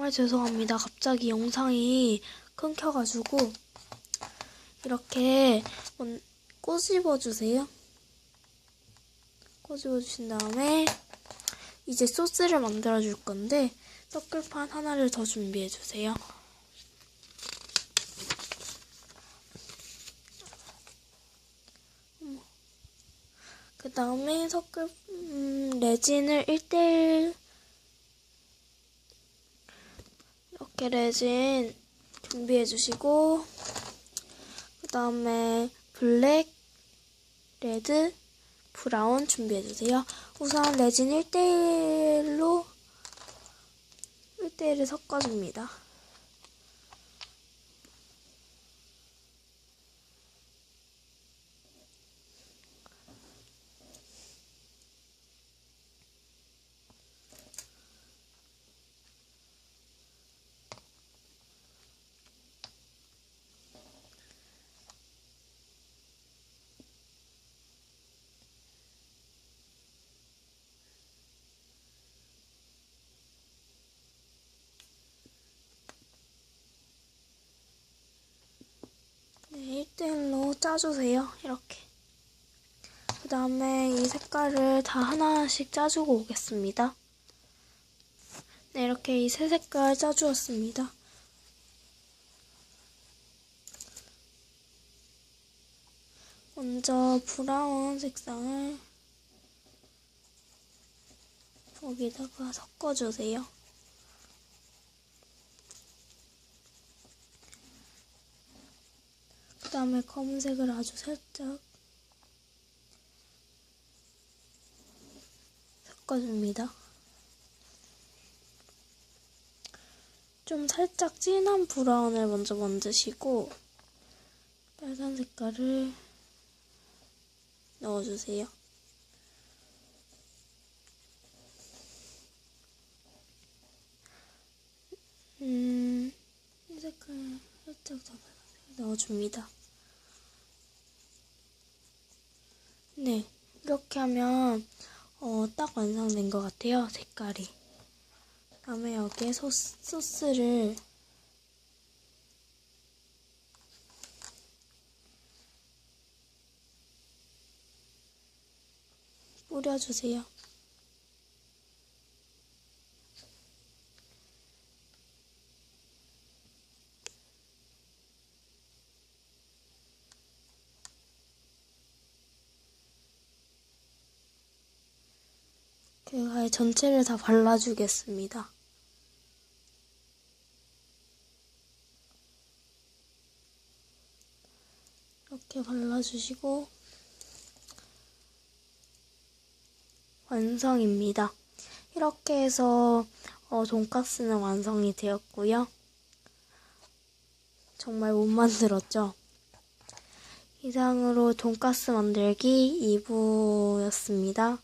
정말 죄송합니다. 갑자기 영상이 끊겨가지고 이렇게 먼- 꼬집어 주세요. 꼬집어 주신 다음에 이제 소스를 만들어 줄 건데 떡글판 하나를 더 준비해 주세요. 그 다음에 섞을 음, 레진을 1대1 이렇게 레진 준비해 주시고 그 다음에 블랙, 레드, 브라운 준비해 주세요. 우선 레진 1대1로 1대1을 섞어줍니다. 네, 1대1로 짜주세요. 이렇게. 그 다음에 이 색깔을 다 하나씩 짜주고 오겠습니다. 네, 이렇게 이 세 색깔 짜주었습니다. 먼저 브라운 색상을 여기다가 섞어주세요. 그 다음에 검은색을 아주 살짝 섞어줍니다. 좀 살짝 진한 브라운을 먼저 만드시고 빨간 색깔을 넣어주세요. 음, 이 색깔 살짝 더 넣어줍니다. 네, 이렇게 하면 어, 딱 완성된 것 같아요, 색깔이. 다음에 여기에 소스, 소스를 뿌려주세요. 그 아예 전체를 다 발라주겠습니다. 이렇게 발라주시고 완성입니다. 이렇게 해서 어, 돈가스는 완성이 되었고요. 정말 못 만들었죠? 이상으로 돈가스 만들기 2부였습니다.